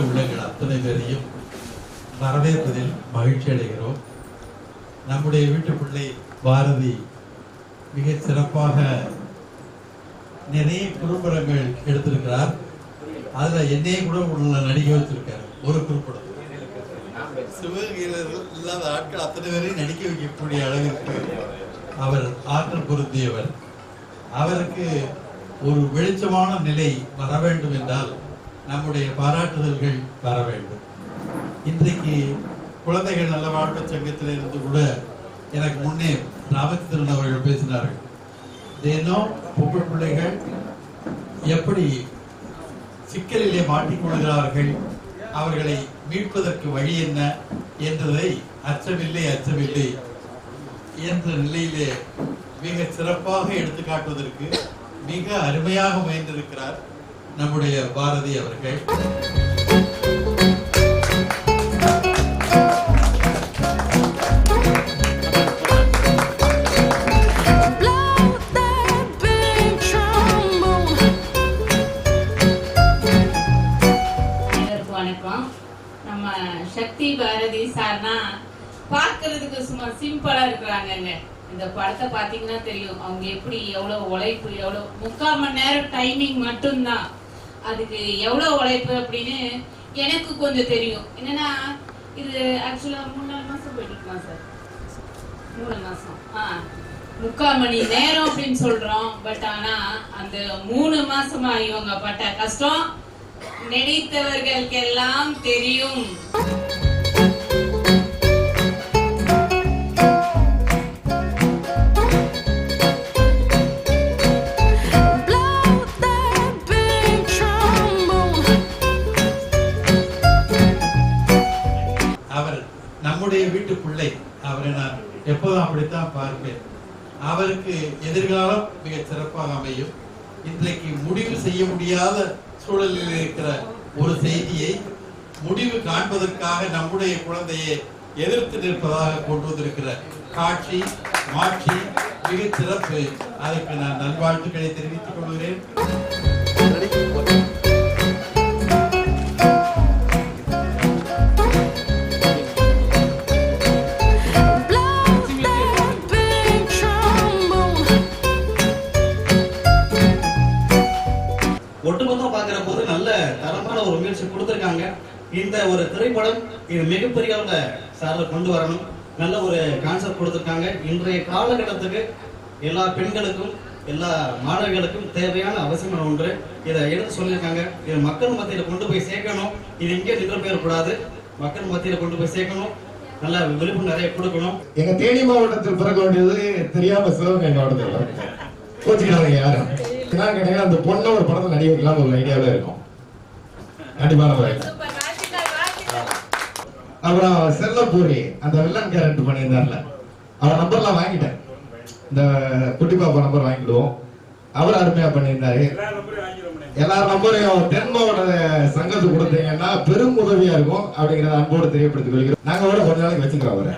உள்ளங்கள் அத்தனை பேரையும் வரவேற்பதில் மகிழ்ச்சி அடைகிறோம். நம்முடைய வீட்டு பிள்ளை பாரதி மிக சிறப்பாக நிறைய குறும்படங்கள் எடுத்திருக்கிறார். அதில் என்னையே கூட உள்ள நடிக்க வச்சிருக்காரு. ஒரு குறும்படம். இல்லாத ஆட்கள் அத்தனை பேரையும் நடிக்க வைக்கக்கூடிய அளவிற்கு அவர் ஆற்றல் பொருந்தியவர். அவருக்கு ஒரு வெளிச்சமான நிலை வர வேண்டும் என்றால் நம்முடைய பாராட்டுதல்கள் வர வேண்டும். இன்றைக்கு குழந்தைகள் நல்ல வாழ்க்கை சங்கத்தில் இருந்து கூட எனக்கு முன்னே ராமச்சந்திரன் அவர்கள் பேசினார்கள். தினம் பொங்கல் பிள்ளைகள் எப்படி சிக்கலிலே மாட்டிக்கொள்கிறார்கள் அவர்களை மீட்பதற்கு வழி என்ன? என்றதை அச்சமில்லை அச்சமில்லை என்ற நிலையிலே மிக சிறப்பாக எடுத்துக்காட்டுவதற்கு மிக அருமையாக முயன்றிருக்கிறார் நம்முடைய பாரதி அவர்கள். Blow நம்ம சக்தி பாரதி சார்னா பார்க்கிறதுக்கு சும்மா சிம்பிளா இருக்கிறாங்கங்க. இந்த படத்தை பார்த்தீங்கன்னா தெரியும். அவங்க எப்படி எவ்வளவு உழைப்பு எவ்வளவு முக்கால் மணி நேரம் டைமிங் மட்டும்தான். அதுக்கு எவ்வளவு உழைப்பு அப்படின்னு எனக்கு கொஞ்சம் தெரியும். என்னன்னா இது ஆக்சுவலா மூணு நாலு மாசம் போயிட்டு சார். மூணு மாசம். ஆ முக்கால் மணி நேரம் அப்படின்னு சொல்றோம். பட் ஆனா அந்த மூணு மாசமா இவங்க பட்ட கஷ்டம் நினைத்தவர்களுக்கெல்லாம் தெரியும். அவரை எப்போதும் அப்படித்தான் பார்ப்பேன். அவருக்கு எதிர்காலம் மிக சிறப்பாக அமையும். இன்றைக்கு முடிவு செய்ய முடியாத சூழலில் இருக்கிற ஒரு செய்தியை முடிவு காண்பதற்காக நம்முடைய குழந்தையை எதிர்த்து நிற்பதாக கொண்டு வந்திருக்கிற காட்சி மாட்சி மிக சிறப்பு. அதற்கு நான் நல்வாழ்த்துக்களை தெரிவித்துக் கொள்கிறேன். இந்த ஒரு திரைப்படம் இது மிகப்பெரிய அளவுல சார்ல கொண்டு வரணும். நல்ல ஒரு கான்செப்ட் கொடுத்துருக்காங்க. இன்றைய காலகட்டத்துக்கு எல்லா பெண்களுக்கும் எல்லா மாணவிகளுக்கும் தேவையான அவசியமான ஒன்று. இதை எடுத்து சொல்லியிருக்காங்க. இது மக்கள் மத்தியில கொண்டு போய் சேர்க்கணும். இது இங்கே நின்று போயிடக்கூடாது மக்கள் மத்தியில கொண்டு போய் சேர்க்கணும். நல்ல விழிப்பு நிறைய கொடுக்கணும். எங்க தேனி மாவட்டத்தில் பிறக்க வேண்டியது தெரியாம சிவகங்கை மாவட்டத்தில் யாரும். கிடையாது அந்த பொண்ணை ஒரு படத்தை நடிக்க வைக்கலாம் ஒரு ஐடியாவில இருக்கும். கண்டிப்பான முறையில் அப்புறம் செல்லப்பூரி அந்த வெள்ளன் கேரக்டர் பண்ணியிருந்தார்ல. அவர் நம்பர்லாம் வாங்கிட்டேன். இந்த குட்டி பாப்பா நம்பர் வாங்கிடுவோம். அவர் அருமையா பண்ணியிருந்தாரு. எல்லா நம்பரையும் தென் மாவட்ட சங்கத்துக்கு கொடுத்தீங்கன்னா பெரும் உதவியா இருக்கும் அப்படிங்கறத அன்போடு தெரியப்படுத்திக் கொள்கிறோம். நாங்க கூட கொஞ்ச நாளைக்கு வச்சுக்கிறோம் அவரை.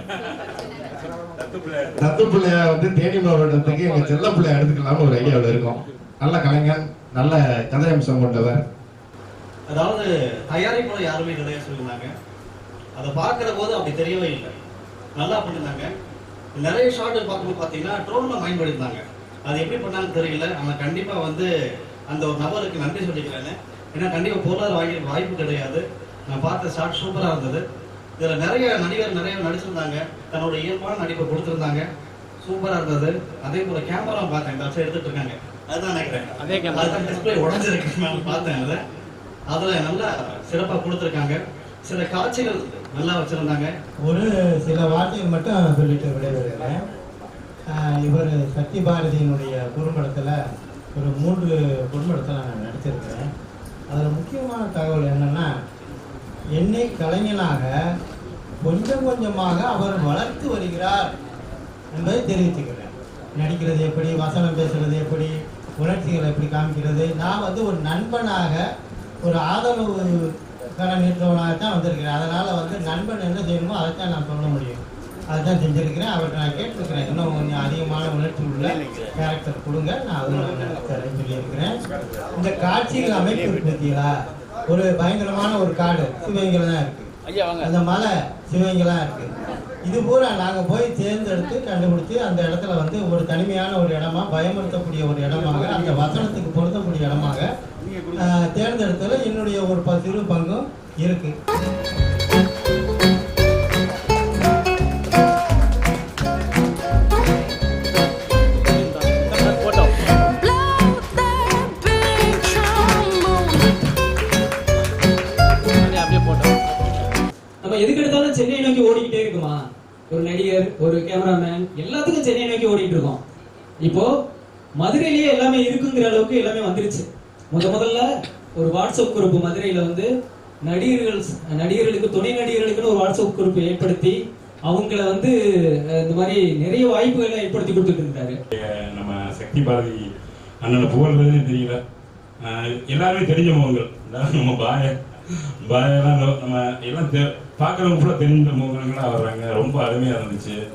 தத்து பிள்ளைய வந்து தேனி மாவட்டத்துக்கு எங்க செல்ல பிள்ளைய எடுத்துக்கலாம்னு ஒரு ஐடியாவில் இருக்கும். நல்ல கலைஞன் நல்ல கதை அம்சம் கொண்டவர். அதாவது தயாரிப்புல யாருமே கிடையாது சொல்லுவாங்க அதை பார்க்கிற போது அப்படி தெரியவே இல்லை. நல்லா பண்ணியிருந்தாங்க. நிறைய ஷார்ட் பார்க்கும்போது பார்த்தீங்கன்னா ட்ரோன்ல பண்ணியிருந்தாங்க அது எப்படி பண்ணாங்கன்னு தெரியல. ஆனால் கண்டிப்பா வந்து அந்த ஒரு நபருக்கு நன்றி சொல்லிக்கிறேன் ஏன்னா கண்டிப்பா பொருளாதார வாங்கி வாய்ப்பு கிடையாது. நான் பார்த்த ஷார்ட் சூப்பரா இருந்தது. இதுல நிறைய நடிகர் நிறைய நடிச்சிருந்தாங்க. தன்னோட இயல்பான நடிப்பை கொடுத்திருந்தாங்க. சூப்பரா இருந்தது. அதே போல கேமரா பார்த்தேன். இந்த வருஷம் எடுத்துட்டு இருக்காங்க. அதுதான் நினைக்கிறேன். அதே அதுதான் டிஸ்பிளே உடஞ்சிருக்கு. நான் பார்த்தேன் அதை. அதுல நல்லா சிறப்பா கொடுத்திருக்காங்க. சில காட்சிகள் நல்லா வச்சிருந்தாங்க. ஒரு சில வார்த்தைகள் மட்டும் சொல்லிட்டு விடைபெறுகிறேன். இவர் சக்தி பாரதியினுடைய குறும்படத்தில் ஒரு மூன்று குறும்படத்தில் நான் நடிச்சிருக்கிறேன். அதில் முக்கியமான தகவல் என்னன்னா என்னை கலைஞனாக கொஞ்சம் கொஞ்சமாக அவர் வளர்த்து வருகிறார் என்பதை தெரிவித்துக்கிறேன் நடிக்கிறது எப்படி வசனம் பேசுறது எப்படி உணர்ச்சிகளை எப்படி காமிக்கிறது நான் வந்து ஒரு நண்பனாக ஒரு ஆதரவு கடன் நின்றவனாக தான் வந்திருக்கிறேன் அதனால் வந்து நண்பன் என்ன செய்யணுமோ அதை தான் நான் சொல்ல முடியும். அதுதான் செஞ்சிருக்கிறேன். அவர்கிட்ட நான் கேட்டிருக்கிறேன். இன்னும் கொஞ்சம் அதிகமான உணர்ச்சி உள்ள கேரக்டர் கொடுங்க. நான் அதை நான் நடித்தரேன்னு சொல்லியிருக்கிறேன். இந்த காட்சிகள் அமைப்பு பார்த்தீங்களா ஒரு பயங்கரமான ஒரு காடு. சிவகங்கையில் தான் இருக்கு. அந்த மலை சிவங்கெல்லாம் இருக்கு. இது பூரா நாங்கள் போய் தேர்ந்தெடுத்து கண்டுபிடிச்சு அந்த இடத்துல வந்து ஒரு தனிமையான ஒரு இடமா பயமுறுத்தக்கூடிய ஒரு இடமாக அந்த வசனத்துக்கு பொருத்தக்கூடிய இடமாக தேர்ந்தெடுத்ததுல என்னுடைய ஒரு ப- சிறு பங்கும் இருக்கு. எதுக்கு எடுத்தாலும் சென்னை நோக்கி ஓடிக்கிட்டே இருக்குமா? ஒரு நடிகர் ஒரு கேமராமேன் எல்லாத்துக்கும் சென்னை நோக்கி ஓடிட்டு இருக்கோம். இப்போ மதுரையிலேயே எல்லாமே இருக்குங்கிற அளவுக்கு எல்லாமே வந்துருச்சு. முத முதல்ல ஒரு வாட்ஸ்அப் குரூப் மதுரையில வந்து நடிகர்கள் நடிகர்களுக்கு துணை நடிகர்களுக்குன்னு ஒரு வாட்ஸ்அப் குரூப் ஏற்படுத்தி அவங்கள வந்து இந்த மாதிரி நிறைய வாய்ப்புகளை ஏற்படுத்தி கொடுத்துட்டு இருந்தாரு நம்ம சக்தி பாரதி அண்ணனை புகழ்றதுன்னு தெரியல. ஆஹ் எல்லாருமே தெரிஞ்ச முகங்கள். நம்ம பாய பாயெல்லாம் நம்ம- எல்லாம் தெ- பார்க்கறவங்க கூட தெரிஞ்ச முகங்களா வர்றாங்க. ரொம்ப அருமையா இருந்துச்சு.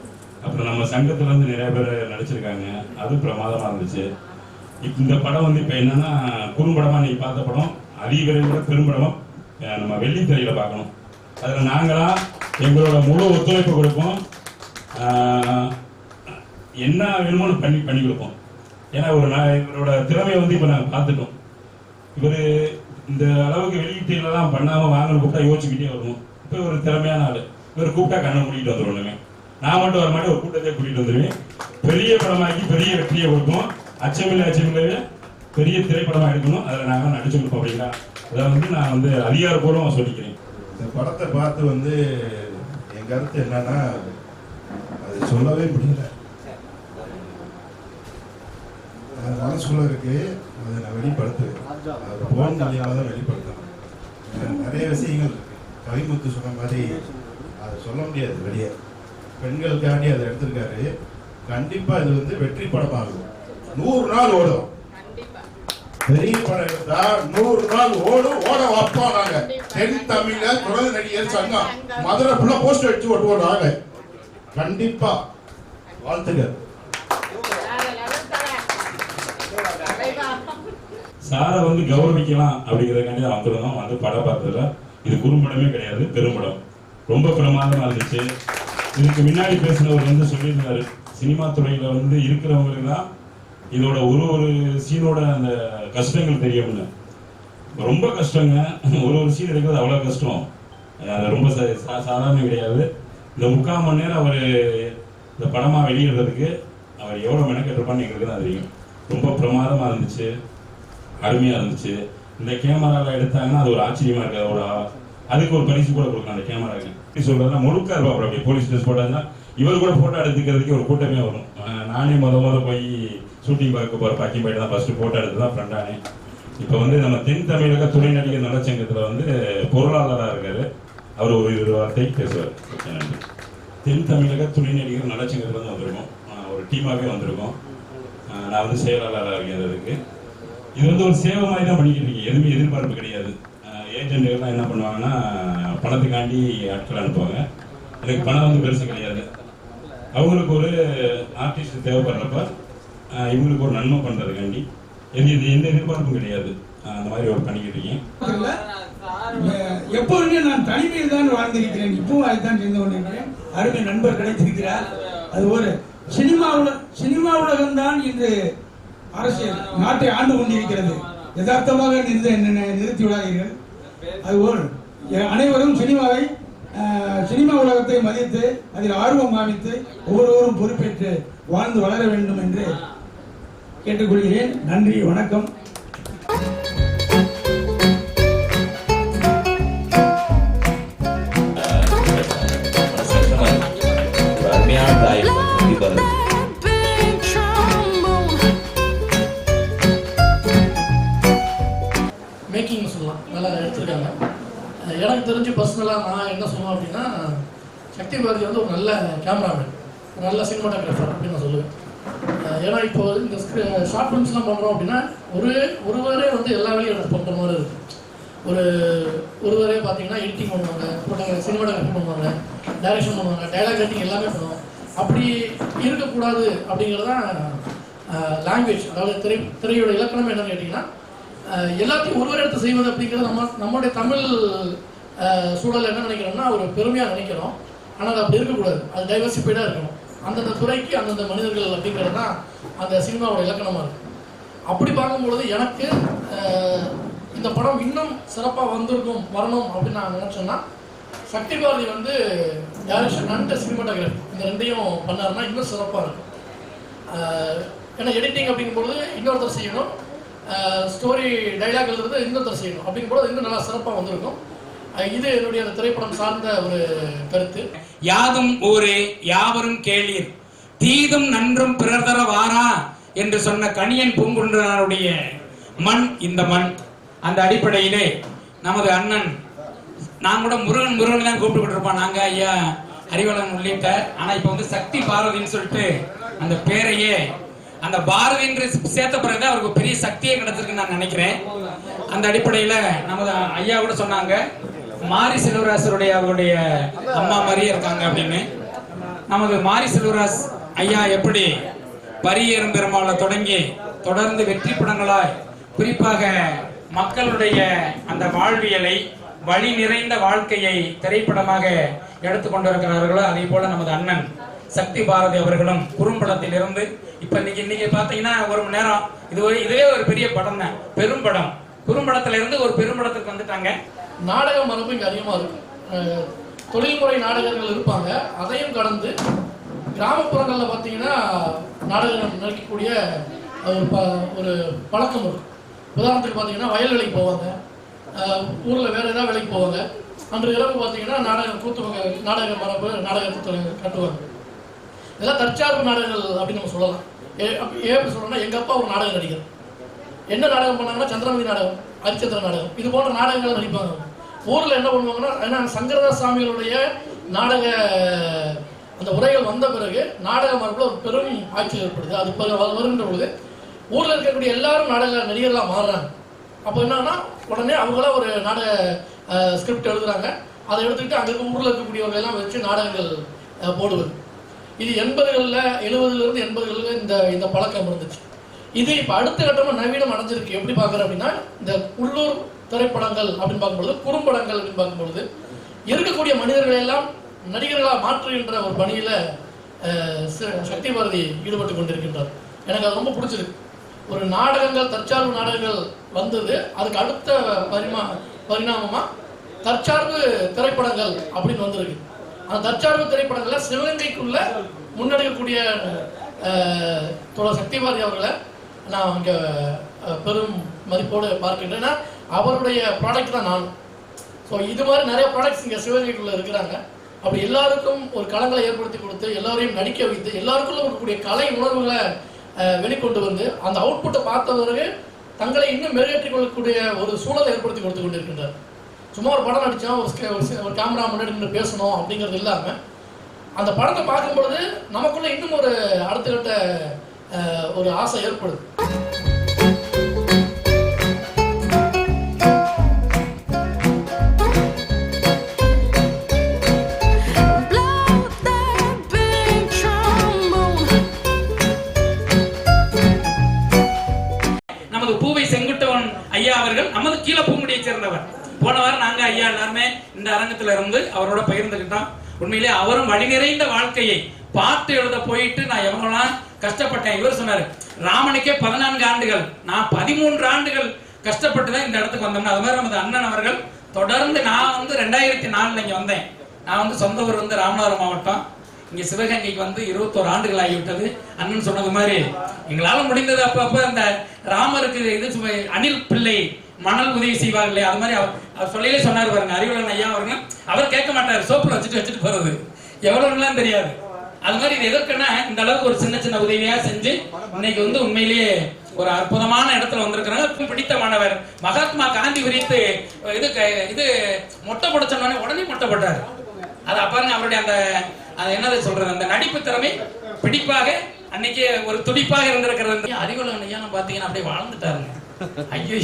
அப்புறம் நம்ம சங்கத்துல இருந்து நிறைய பேர் நடிச்சிருக்காங்க. அது பிரமாதமா இருந்துச்சு. இந்த படம் வந்து இப்போ என்னன்னா குறும்படமாக நீ பார்த்த படம் அதிக விரைவில் பெரும்படமா ஆஹ் நம்ம வெள்ளித்திரையில பார்க்கணும். அதில் நாங்களாம் எங்களோட முழு ஒத்துழைப்பு கொடுப்போம். என்ன வேணுமோ பண்ணி பண்ணி கொடுப்போம். ஏன்னா ஒரு நான் இவரோட திறமையை வந்து இப்போ நாங்கள் பார்த்துட்டோம். இவர் இந்த அளவுக்கு வெளியீட்டுலாம் பண்ணாமல் வாங்கணும் கூப்பிட்டா யோசிச்சுக்கிட்டே வருவோம். இப்போ ஒரு திறமையான ஆள். இவர் கூப்பிட்டா கண்ணை மூடிட்டு வந்துடுவோம் நான் மட்டும் வர மாட்டேன் ஒரு கூட்டத்தை கூட்டிகிட்டு வந்துடுவேன் பெரிய படமாக்கி பெரிய வெற்றியை கொடுப்போம். அச்சமில்லை அச்சமில்லை பெரிய திரைப்படமா எடுக்கணும். அதில் நாங்கள் நடிச்சிருப்போம் அப்படின்னா அப்படிங்களா? அதை வந்து நான் வந்து அதிகாரப்பூர்வமாக சொல்லிக்கிறேன். இந்த படத்தை பார்த்து வந்து என் கருத்து என்னன்னா அது சொல்லவே முடியல. மனசுக்குள்ள இருக்கு. அதை நான் வெளிப்படுத்துவேன். அது போன் மூலியமா தான் வெளிப்படுத்தணும். நிறைய விஷயங்கள் இருக்கு. கவிமுத்து சொன்ன மாதிரி அதை சொல்ல முடியாது வெளியே. பெண்களுக்காண்டி அதை எடுத்திருக்காரு. கண்டிப்பாக இது வந்து வெற்றி படமாகும். நூறு நாள் ஓடும். பெரிய படம் எடுத்தா நூறு நாள் ஓடும். ஓட வைப்போம் நாங்க. தென் தமிழ்ல குரல் நடிகர் சங்கம். மதுரை ஃபுல்லா போஸ்ட் அடிச்சு ஓட்டுவோம் நாங்க. கண்டிப்பா. வாழ்த்துக்கள் சாரை வந்து கௌரவிக்கலாம் அப்படிங்கிறதுக்காண்டி தான் வந்துருந்தோம் வந்து படம் பார்த்ததுல. இது குறும்படமே கிடையாது பெரும்படம். ரொம்ப பிரமாதமா இருந்துச்சு. இதுக்கு முன்னாடி பேசினவர் வந்து சொல்லியிருந்தாரு. சினிமா துறையில வந்து இருக்கிறவங்களுக்கு தான் இதோட ஒரு ஒரு சீனோட அந்த கஷ்டங்கள் தெரியும்னு ரொம்ப கஷ்டங்க. ஒரு ஒரு சீன் எடுக்கிறது அவ்வளோ கஷ்டம். அது ரொம்ப சா- சா- சாதாரண கிடையாது. இந்த முக்கால் மணி நேரம் அவர் இந்த படமாக வெளியிடுறதுக்கு அவர் எவ்வளோ மெனக்கெட்டிருப்பான்னு எங்களுக்கு தான் தெரியும். ரொம்ப பிரமாதமாக இருந்துச்சு. அருமையாக இருந்துச்சு. இந்த கேமராவில் எடுத்தாங்கன்னா அது ஒரு ஆச்சரியமாக இருக்குது. அதோட அதுக்கு ஒரு பரிசு கூட கொடுக்கலாம் அந்த கேமராக்கு. எப்படி சொல்றதுன்னா முழுக்க இருப்பா அப்படி போலீஸ் ட்ரெஸ் போட்டாங்கன்னா இவர் கூட போட்டோ எடுத்துக்கிறதுக்கு ஒரு கூட்டமே வரும். நானே முத முத போய் ஷூட்டிங் பார்க்க போகிற பாக்கிங் போயிட்டு தான் ஃபஸ்ட்டு போட்டோ எடுத்து தான் ஃப்ரெண்டானே இப்போ வந்து நம்ம தென் தமிழக துணை நடிகர் நலச்சங்கத்தில் வந்து பொருளாளராக இருக்காரு. அவர் ஒரு இரு வார்த்தை பேசுவார். நன்றி. தென் தமிழக துணை நடிகர் நலச்சங்கத்தில் தான் வந்திருக்கோம். ஒரு டீமாகவே வந்திருக்கோம். நான் வந்து செயலாளராக இருக்கேன் அதுக்கு இது வந்து ஒரு சேவை மாதிரி தான் பண்ணிக்கிட்டு இருக்கீங்க. எதுவுமே எதிர்பார்ப்பு கிடையாது. ஏஜென்ட்டுகள்லாம் என்ன பண்ணுவாங்கன்னா பணத்துக்காண்டி ஆட்கள் அனுப்புவாங்க. எனக்கு பணம் வந்து பெருசு கிடையாது. அவங்களுக்கு ஒரு ஆர்டிஸ்ட் தேவைப்படுறப்ப இவங்களுக்கு ஒரு நன்மை பண்றதுக்காண்டி. எந்த இது எந்த எதிர்பார்ப்பும் கிடையாது. அந்த மாதிரி ஒரு பண்ணிக்கிட்டு இருக்கீங்க எ- எப்பொழுதுமே நான் தனிமையில் தான் வாழ்ந்திருக்கிறேன். இப்பவும் அதுதான் செய்து கொண்டிருக்கிறேன். அருமை நண்பர் கிடைத்திருக்கிறார். அது ஒரு சினிமா உல சினிமா உலகம் தான் இன்று அரசியல் நாட்டை ஆண்டு கொண்டிருக்கிறது. யதார்த்தமாக நிறுத்த என்ன நிறுத்தி விடாதீர்கள். அது ஒரு அனைவரும் சினிமாவை சினிமா உலகத்தை மதித்து அதில் ஆர்வம் காமித்து ஒவ்வொருவரும் பொறுப்பேற்று வாழ்ந்து வளர வேண்டும் என்று கேட்டுக்கொள்கிறேன். நன்றி வணக்கம். மேக்கிங் சொல்லலாம் நல்லா எடுத்துருக்காங்க எனக்கு தெரிஞ்சு பர்சனலாக நான் என்ன சொல்லுவேன் அப்படின்னா சக்தி பாரதி வந்து ஒரு நல்ல கேமராமேன் ஒரு நல்ல சினிமாட்டோகிராஃபர் அப்படின்னு நான் சொல்லுவேன். ஏன்னா இப்போ இந்த ஷார்ட் ஃபிலிம்ஸ்லாம் பண்ணுறோம் அப்படின்னா ஒரு ஒருவரே வந்து எல்லா வேலையும் எனக்கு பண்ணுற மாதிரி இருக்கும். ஒரு ஒருவரே பார்த்தீங்கன்னா எடிட்டிங் பண்ணுவாங்க போட்டாங்க சினிமாட்டோகிராஃபி பண்ணுவாங்க டைரக்ஷன் பண்ணுவாங்க டைலாக் ரைட்டிங் எல்லாமே பண்ணுவாங்க அப்படி இருக்கக்கூடாது அப்படிங்கிறது தான் லாங்குவேஜ் அதாவது திரை திரையோட இலக்கணம் என்னன்னு கேட்டிங்கன்னா எல்லாத்தையும் ஒருவர் எடுத்து செய்வது அப்படிங்கிறது நம்ம நம்மளுடைய தமிழ் சூழல் என்ன நினைக்கிறோம்னா ஒரு பெருமையாக நினைக்கிறோம். ஆனால் அது அப்படி இருக்கக்கூடாது. அது டைவர்சிஃபைடாக இருக்கணும். அந்தந்த துறைக்கு அந்தந்த மனிதர்கள் அப்படிங்கிறது தான் அந்த சினிமாவோட இலக்கணமாக இருக்கு. அப்படி பார்க்கும்பொழுது எனக்கு இந்த படம் இன்னும் சிறப்பாக வந்திருக்கும் வரணும் அப்படின்னு நான் நினச்சேன்னா சக்தி பாரதி வந்து டேரக்ஷன் அண்ட் சினிமாட்டோகிராஃபி இந்த ரெண்டையும் பண்ணாருன்னா இன்னும் சிறப்பாக இருக்கும். ஏன்னா எடிட்டிங் அப்படிங்கும்போது இன்னொருத்தர் செய்யணும். ஸ்டோரி டைலாக் எழுதுறது இன்னொருத்தர் செய்யணும். அப்படிங்கும்போது இன்னும் நல்லா சிறப்பாக வந்திருக்கும். இது என்னுடைய அந்த திரைப்படம் சார்ந்த ஒரு கருத்து. யாதும் ஊரே யாவரும் கேளீர். தீதும் நன்றும் பிறர் தர வாரா என்று சொன்ன கணியன் பூங்குன்றனாருடைய மண் இந்த மண். அந்த அடிப்படையிலே நமது அண்ணன் நான் கூட முருகன் முருகன் தான் கூப்பிட்டு இருப்போம் நாங்க ஐயா அறிவலன் உள்ளிட்ட. ஆனா இப்ப வந்து சக்தி பார்வதின்னு சொல்லிட்டு அந்த பேரையே அந்த பாரதி என்று சேர்த்த பிறகு அவருக்கு பெரிய சக்தியே கிடைச்சிருக்குன்னு நான் நினைக்கிறேன். அந்த அடிப்படையில நமது ஐயா கூட சொன்னாங்க மாரி செல்வராசருடைய அவருடைய அம்மா மாதிரியே இருக்காங்க அப்படின்னு. நமது மாரி செல்வராஸ் ஐயா எப்படி பரியேறும் பெருமாளை தொடங்கி தொடர்ந்து வெற்றி படங்களாய் குறிப்பாக மக்களுடைய அந்த வாழ்வியலை வழி நிறைந்த வாழ்க்கையை திரைப்படமாக எடுத்துக்கொண்டிருக்கிறார்களோ அதே போல நமது அண்ணன் சக்தி பாரதி அவர்களும் குறும்படத்தில் இருந்து இப்ப இன்னைக்கு இன்னைக்கு பாத்தீங்கன்னா ஒரு மணி நேரம் இது இதுவே ஒரு பெரிய படம் தான் பெரும் படம். குறும்படத்துல இருந்து ஒரு பெரும்படத்துக்கு வந்துட்டாங்க. நாடக மரபு இங்கே அதிகமாக இருக்கும் தொழில்முறை நாடகங்கள் இருப்பாங்க அதையும் கடந்து கிராமப்புறங்களில் பார்த்தீங்கன்னா நாடகம் நடிக்கக்கூடிய ஒரு ப ஒரு பழக்கம் இருக்கும் உதாரணத்துக்கு பார்த்தீங்கன்னா வயல் வேலைக்கு போவாங்க. ஊரில் வேறு ஏதாவது வேலைக்கு போவாங்க. அன்று இரவு பார்த்தீங்கன்னா நாடகம் கூத்து நாடக மரபு நாடகத்தை கட்டுவாங்க. இதெல்லாம் தற்சார்பு நாடகங்கள் அப்படின்னு நம்ம சொல்லலாம். ஏ அப்ப- ஏன் அப்படி எங்கள் அப்பா ஒரு நாடக நடிகர் என்ன நாடகம் பண்ணாங்கன்னா சந்திரமதி நாடகம் ஹரிச்சந்திர நாடகம். இது போன்ற நாடகங்கள் நடிப்பாங்க. ஊரில் என்ன பண்ணுவாங்கன்னா ஏன்னா சங்கரதாஸ் சாமிகளுடைய நாடக அந்த உரைகள் வந்த பிறகு நாடக மரபில் ஒரு பெரும் ஆட்சி ஏற்படுது. அது வருகின்ற பொழுது ஊரில் இருக்கக்கூடிய எல்லாரும் நாடக நடிகர்களாக மாறுறாங்க. அப்போ என்னன்னா உடனே அவங்களா ஒரு நாடக ஸ்கிரிப்ட் எழுதுறாங்க. அதை எடுத்துக்கிட்டு அங்கே ஊரில் இருக்கக்கூடியவங்க எல்லாம் வச்சு நாடகங்கள் போடுவது. இது எண்பதுகளில் எழுபதுலேருந்து எண்பதுகளில் இந்த இந்த பழக்கம் இருந்துச்சு. இது இப்போ அடுத்த கட்டமாக நவீனம் அடைஞ்சிருக்கு. எப்படி பார்க்குறேன் அப்படின்னா இந்த உள்ளூர் திரைப்படங்கள் அப்படின்னு பார்க்கும்பொழுது குறும்படங்கள் அப்படின்னு பார்க்கும்பொழுது இருக்கக்கூடிய மனிதர்களை எல்லாம் நடிகர்களாக மாற்றுகின்ற ஒரு பணியில் சக்தி பாரதி ஈடுபட்டு கொண்டிருக்கின்றார். எனக்கு அது ரொம்ப பிடிச்சிருக்கு. ஒரு நாடகங்கள் தற்சார்பு நாடகங்கள் வந்தது. அதுக்கு அடுத்த பரிமா பரிணாமமாக தற்சார்பு திரைப்படங்கள் அப்படின்னு வந்திருக்கு. அந்த தற்சார்பு திரைப்படங்கள்ல சிவகங்கைக்குள்ள முன்னெடுக்கக்கூடிய அஹ், தோழர் அவர்களை நான் இங்கே பெரும் மதிப்போடு பார்க்கின்றேன். அவருடைய ப்ராடக்ட் தான் நான் ஸோ இது மாதிரி நிறைய ப்ராடக்ட்ஸ் இங்கே சிவகங்கைக்குள்ள இருக்கிறாங்க. அப்படி எல்லாருக்கும் ஒரு களங்களை ஏற்படுத்தி கொடுத்து எல்லாரையும் நடிக்க வைத்து எல்லாருக்குள்ள இருக்கக்கூடிய கலை உணர்வுகளை வெளிக்கொண்டு வந்து அந்த அவுட்புட்டை பார்த்த பிறகு தங்களை இன்னும் மெருகேற்றிக் கொள்ளக்கூடிய ஒரு சூழலை ஏற்படுத்தி கொடுத்து கொண்டிருக்கின்றார். சும்மா ஒரு படம் நடித்தோம் ஒரு ஒரு கேமரா முன்னாடி நின்று பேசணும் அப்படிங்கிறது இல்லாமல் அந்த படத்தை பார்க்கும் பொழுது நமக்குள்ள இன்னும் ஒரு அடுத்த கட்ட ஒரு ஆசை ஏற்படுது. இந்த இருந்து அவரோட பகிர்ந்துக்கிட்டான். உண்மையிலே அவரும் வழி நிறைந்த வாழ்க்கையை பாட்டு எழுத போயிட்டு நான் எவ்வளவுலாம் கஷ்டப்பட்டேன். இவர் சொன்னாரு ராமனுக்கே பதினான்கு ஆண்டுகள் நான் பதிமூன்று ஆண்டுகள் கஷ்டப்பட்டு தான் இந்த இடத்துக்கு வந்தோம்னா அது மாதிரி நமது அண்ணன் அவர்கள் தொடர்ந்து நான் வந்து ரெண்டாயிரத்தி நாலுல இங்க வந்தேன். நான் வந்து சொந்த ஊர் வந்து ராமநாதபுரம் மாவட்டம். இங்க சிவகங்கைக்கு வந்து இருபத்தோரு ஆண்டுகள் ஆகிவிட்டது. அண்ணன் சொன்னது மாதிரி எங்களால முடிந்தது அப்பப்ப அந்த ராமருக்கு இது சுவை- அனில் பிள்ளை மணல் உதவி செய்வார் இல்லையா அது மாதிரி அவர் அவர் சொல்லையிலே சொன்னார் பாருங்க அறிவுலன் ஐயா அவருங்க. அவர் கேட்க மாட்டார் சோப்புல வச்சுட்டு வச்சுட்டு போறது. எவ்வளவுலாம் தெரியாது. அது மாதிரி இது எதற்குன்னா இந்த அளவுக்கு ஒரு சின்ன சின்ன உதவியா செஞ்சு இன்னைக்கு வந்து உண்மையிலேயே ஒரு அற்புதமான இடத்துல வந்திருக்கிறாங்க. பிடித்த மாணவர் மகாத்மா காந்தி விரித்து இது க- இது மொட்டை போட உடனே மொட்டை போட்டார். அது பாருங்க அவருடைய அந்த அது என்னது சொல்றது? அந்த நடிப்பு திறமை பிடிப்பாக அன்னைக்கு ஒரு துடிப்பாக இருந்திருக்கிறது. அறிவுலன் ஐயா பாத்தீங்கன்னா அப்படியே வாழ்ந்துட்டாருங்க. ஐயோ.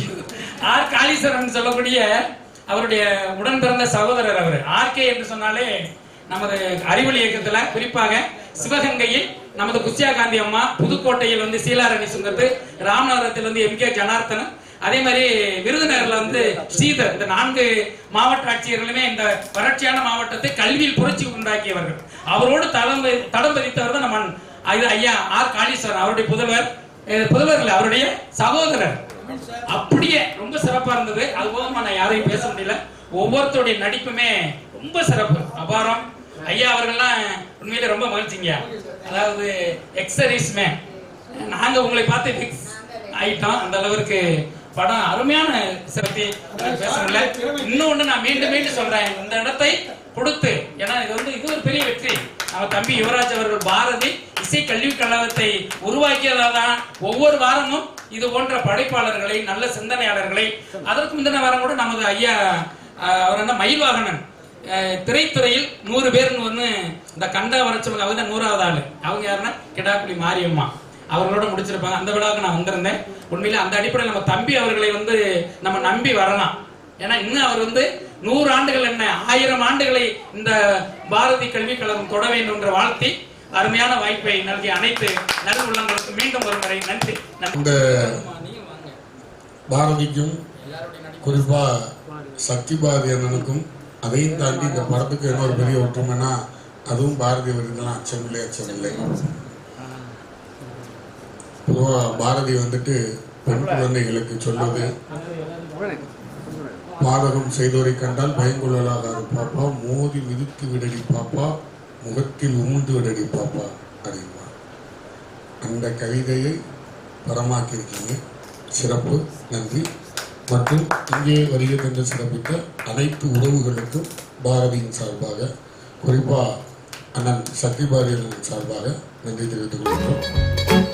ஆர். காளீஸ்வரன் சொல்லக்கூடிய அவருடைய உடன் பிறந்த சகோதரர் அவர். ஆர்கே என்று சொன்னாலே நமது அறிவொளி இயக்கத்துல குறிப்பாக சிவகங்கையில் நமது குச்சியா காந்தி அம்மா புதுக்கோட்டையில் வந்து சீலாரணி சுங்கத்து ராமநாதத்தில் வந்து எம். கே. ஜனார்த்தனன் அதே மாதிரி விருதுநகர்ல வந்து ஸ்ரீதர். இந்த நான்கு மாவட்ட ஆட்சியர்களுமே இந்த வறட்சியான மாவட்டத்தை கல்வியில் புரட்சி உண்டாக்கியவர்கள். அவரோடு தடம் தடம் பதித்தவர் தான் நம்ம ஐயா ஆர். காளீஸ்வரன். அவருடைய புதல்வர் அஹ் புதல்வர் இல்ல அவருடைய சகோதரர். அப்படியே ரொம்ப சிறப்பா இருந்தது. அது போக நான் யாரையும் பேச முடியல. ஒவ்வொருத்தருடைய நடிப்புமே ரொம்ப சிறப்பு. அபாரம். ஐயா அவர்கள்லாம் உண்மையில ரொம்ப மகிழ்ச்சிங்க. அதாவது எக்ஸரிஸ் மேன் நாங்க உங்களை பார்த்து ஃபிக்ஸ் ஆயிட்டோம். அந்த அளவுக்கு படம் அருமையான சிறப்பி பேச முடியல. இன்னொன்னு நான் மீண்டும் மீண்டும் சொல்றேன். இந்த இடத்தை கொடுத்து ஏன்னா இது வந்து இது ஒரு பெரிய வெற்றி. நம்ம தம்பி யுவராஜ் அவர்கள் பாரதி இசை கல்வி கழகத்தை உருவாக்கியதால் தான் ஒவ்வொரு வாரமும் இது போன்ற படைப்பாளர்களை நல்ல சிந்தனையாளர்களை அதற்கு முந்தின வாரம் கூட நமது ஐயா அவர் என்ன மயில்வாகனன். திரைத்துறையில் நூறு பேர்னு ஒன்று இந்த கண்டா வரச்சவங்க அவங்க தான் நூறாவது ஆள். அவங்க யாருன்னா கிடாக்குடி மாரியம்மா. அவர்களோட முடிச்சிருப்பாங்க. அந்த விழாவுக்கு நான் வந்திருந்தேன். உண்மையில அந்த அடிப்படையில் நம்ம தம்பி அவர்களை வந்து நம்ம நம்பி வரலாம். ஏன்னா இன்னும் அவர் வந்து நூறு ஆண்டுகள் என்ன ஆயிரம் ஆண்டுகளை இந்த பாரதி கல்விக் கழகம் தொட வேண்டும் என்ற வாழ்த்தி அருமையான வாய்ப்பை நல்கிய அனைத்து நல் உள்ளங்களுக்கு மீண்டும் ஒரு முறை நன்றி. இந்த பாரதிக்கும் குறிப்பா சக்தி பாரதி அண்ணனுக்கும் அதையும் தாண்டி இந்த படத்துக்கு இன்னொரு பெரிய ஒற்றுமைனா அதுவும் பாரதி விருதுலாம் அச்சமில்லை அச்சமில்லை. பொதுவாக பாரதி வந்துட்டு பெண் குழந்தைகளுக்கு சொல்வது பாதகம் செய்தோரை கண்டால் பயங்கொள்ளலாகாது பாப்பா. மோதி மிதித்து விடடி பாப்பா. முகத்தில் உமிழ்ந்து விடடி பாப்பா அப்படின்பா அந்த கவிதையை பரமாக்கியிருக்கீங்க. சிறப்பு நன்றி. மற்றும் இங்கே வருகை தந்து சிறப்பித்த அனைத்து உறவுகளுக்கும் பாரதியின் சார்பாக குறிப்பா அண்ணன் சக்தி பாரதியின் சார்பாக நன்றி தெரிவித்துக் கொள்கிறோம்.